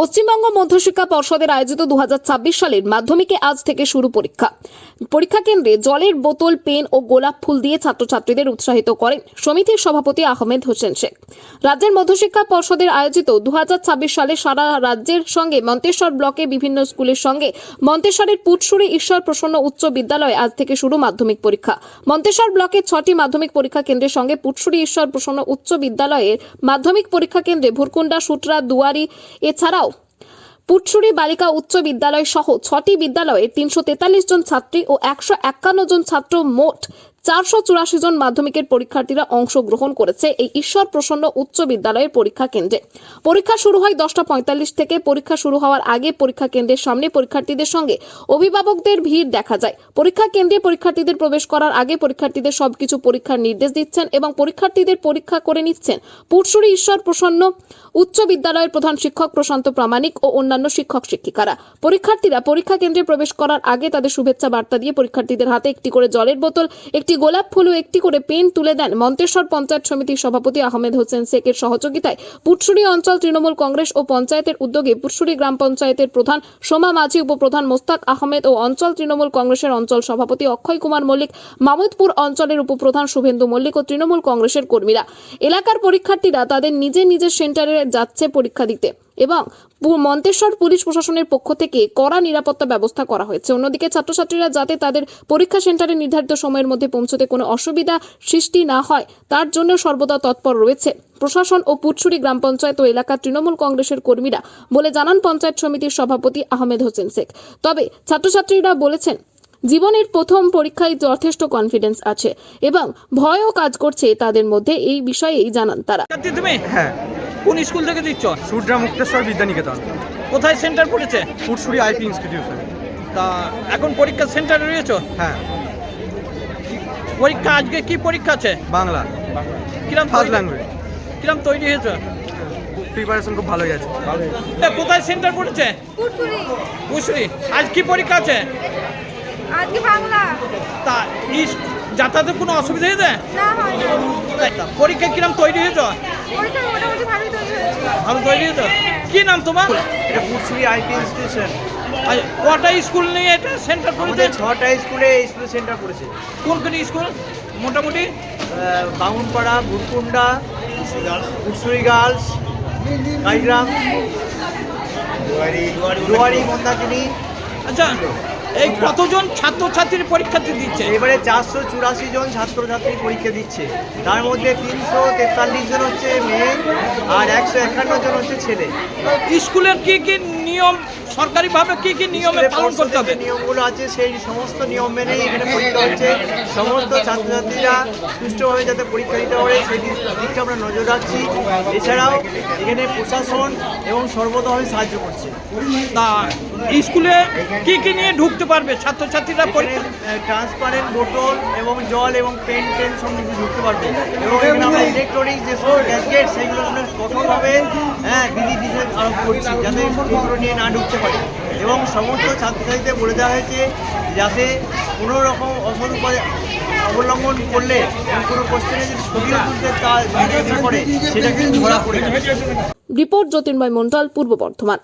পশ্চিমবঙ্গ মধ্যশিক্ষা পর্ষদের আয়োজিত দু হাজার ছাব্বিশ সালের মাধ্যমিকে আজ থেকে শুরু পরীক্ষা। পরীক্ষা কেন্দ্রে জলের বোতল, পেন ও গোলাপ ফুল দিয়ে ছাত্রছাত্রীদের উৎসাহিত করেন সমিতির সভাপতি আহমেদ হোসেন শেখ। রাজ্যের মধ্যশিক্ষা পর্ষদের আয়োজিত দু হাজার ছাব্বিশ সালে সারা রাজ্যের সঙ্গে মন্তেশ্বর ব্লকে বিভিন্ন স্কুলের সঙ্গে মন্তেশ্বরের পুটসুরি ঈশ্বর প্রসন্ন উচ্চ বিদ্যালয়ে আজ থেকে শুরু মাধ্যমিক পরীক্ষা। মন্তেশ্বর ব্লকের ছটি মাধ্যমিক পরীক্ষা কেন্দ্রের সঙ্গে পুটসুরি ঈশ্বর প্রসন্ন উচ্চ বিদ্যালয়ের মাধ্যমিক পরীক্ষা কেন্দ্রে ভুরকুন্ডা সুটরা দুয়ারি এছাড়াও পুটসুরি বালিকা উচ্চ বিদ্যালয় সহ ছটি বিদ্যালয়ে তিনশো তেতাল্লিশ জন ছাত্রী ও একশো একান্ন জন ছাত্র মোট চারশো চুরাশি জন মাধ্যমিকের পরীক্ষার্থীরা অংশগ্রহণ করেছে এই ঈশ্বর প্রসন্ন উচ্চ বিদ্যালয়ের পরীক্ষা কেন্দ্রে। পরীক্ষা শুরু হয় দশটা পঁয়তাল্লিশ থেকে। পরীক্ষা শুরু হওয়ার আগে পরীক্ষা কেন্দ্রের সামনে পরীক্ষার্থীদের সঙ্গে অভিভাবকদের ভিড় দেখা যায়। পরীক্ষা কেন্দ্রে পরীক্ষার্থীদের প্রবেশ করার আগে পরীক্ষার্থীদের সবকিছু পরীক্ষার নির্দেশ দিচ্ছেন এবং পরীক্ষার্থীদের পরীক্ষা করে নিচ্ছেন পুটসুরি ঈশ্বর প্রসন্ন উচ্চ বিদ্যালয়ের প্রধান শিক্ষক প্রশান্ত প্রামাণিক ও অন্যান্য শিক্ষক শিক্ষিকারা। পরীক্ষার্থীরা পরীক্ষা কেন্দ্রে প্রবেশ করার আগে তাদের শুভেচ্ছা বার্তা দিয়ে পরীক্ষার্থীদের হাতে একটি করে জলের বোতল, একটি গোলাপ ফুল ও একটি করে পেন তুলে দেন মন্তেশ্বর পঞ্চায়েত সমিতির সভাপতি আহমেদ হোসেন শেখের সহযোগিতায়। পুটসুরি অঞ্চল তৃণমূল কংগ্রেস ও পঞ্চায়েতের উদ্যোগে পুটসুরি গ্রাম পঞ্চায়েতের প্রধান সোমা মাঝি, উপপ্রধান মোস্তাক আহমেদ ও অঞ্চল তৃণমূল কংগ্রেসের অঞ্চল সভাপতি অক্ষয় কুমার মল্লিক, মামুদপুর অঞ্চলের উপপ্রধান শুভেন্দু মল্লিক ও তৃণমূল কংগ্রেসের কর্মীরা। এলাকার পরীক্ষার্থীরা তাদের নিজের নিজের সেন্টারে যাচ্ছে পরীক্ষা দিতে। এবং মন্তেশ্বর পুলিশ প্রশাসনের পক্ষ থেকে কড়া নিরাপত্তা ব্যবস্থা করা হয়েছে। অন্যদিকে ছাত্রছাত্রীরা যাতে তাদের পরীক্ষা সেন্টারে নির্ধারিত সময়ের মধ্যে পৌঁছতে কোনো অসুবিধা সৃষ্টি না হয় তার জন্য সর্বদা তৎপর রয়েছে। প্রশাসন ও পুটসুরি গ্রাম পঞ্চায়েত ও এলাকার তৃণমূল কংগ্রেসের কর্মীরা বলে জানান পঞ্চায়েত সমিতির সভাপতি আহমেদ হোসেন শেখ। তবে ছাত্রছাত্রীরা বলেছেন জীবনের প্রথম পরীক্ষায় যথেষ্ট কনফিডেন্স আছে এবং ভয়ও কাজ করছে তাদের মধ্যে এই বিষয়েই জানান তারা। হ্যাঁ। কোন স্কুল থেকে দিচ্ছ? সুড্রা মুক্তেশ্বর বিদ্যানিকেতন। কোথায় সেন্টার পড়েছে? ফুটসুরি আইপি ইনস্টিটিউশন তা এখন পরীক্ষা সেন্টারে রয়েছো? হ্যাঁ। পরীক্ষা আজকে কি পরীক্ষা আছে? বাংলা। কিরম ফার্স্ট ল্যাঙ্গুয়েজ কিরম তৈরি হয়েছে? প্রিপারেশন খুব ভালোই আছে। এ, কোথায় সেন্টার পড়েছে? কুরকুরি আজ কি পরীক্ষা আছে? আজকে বাংলা। তা ইস যাতায়াতে কোনো অসুবিধা হয়েছে? না হয় পরীক্ষা কিরম তৈরি হয়েছে? পরীক্ষা মোটামুটি ভালোই তৈরি হয়েছে ভালো তৈরি তো? কি নাম তোমার? এটা পুরসুরি আইপি ইনস্টিটিউশন কটা স্কুল নিয়ে এটা সেন্টার আমাদের ছটা স্কুলে স্কুল সেন্টার করেছে। কোন কোন স্কুল? মোটামুটি? বামুনপাড়া ভুরকুন্ডা পুরসুরি গার্লস কাইগ্রাম দুয়ারি মন্দাকিনী আচ্ছা। এই কতজন ছাত্রছাত্রীর পরীক্ষার্থী দিচ্ছে? এবারে চারশো চুরাশি জন ছাত্রছাত্রী পরীক্ষা দিচ্ছে। তার মধ্যে তিনশো তেতাল্লিশ জন হচ্ছে মেয়ে আর একশো একান্ন জন হচ্ছে ছেলে। স্কুলের কি কি নিয়ম সরকারিভাবে কি কি নিয়মে পালন করতে হবে? নিয়মগুলো আছে সেই সমস্ত নিয়ম মেনেই এখানে পরীক্ষা হচ্ছে। সমস্ত ছাত্রছাত্রীরা সুষ্ঠুভাবে যাতে পরীক্ষা দিতে পারে সেই দিকটা আমরা নজর রাখছি। এছাড়াও এখানে প্রশাসন এবং সর্বতভাবে সাহায্য করছে। তা স্কুলে কি কি নিয়ে ঢুকতে পারবে? ছাত্রছাত্রীরা পরীক্ষা ট্রান্সপারেন্ট বোতল এবং জল এবং পেন টেন সব কিছু ঢুকতে পারবে। এবং এখানে আমরা ইলেকট্রনিক যে সমস্ত গ্যাজেট সেগুলো আমরা কঠোরভাবে হ্যাঁ বিধি নিষেধ আরোপ করছি। যাতে এগুলো নিয়ে না ঢুকতে পারে এবং সমস্ত ছাত্রছাত্রীদের বলে দেওয়া হয়েছে যাতে কোনো রকম উপায় অবলম্বন করলে কোনো কোশ্চেনে যদি ছবিও তুলতে তা করে সেটা কিন্তু ধরা পড়ে রিপোর্ট জ্যোতির্ময় মন্ডল পূর্ব বর্ধমান।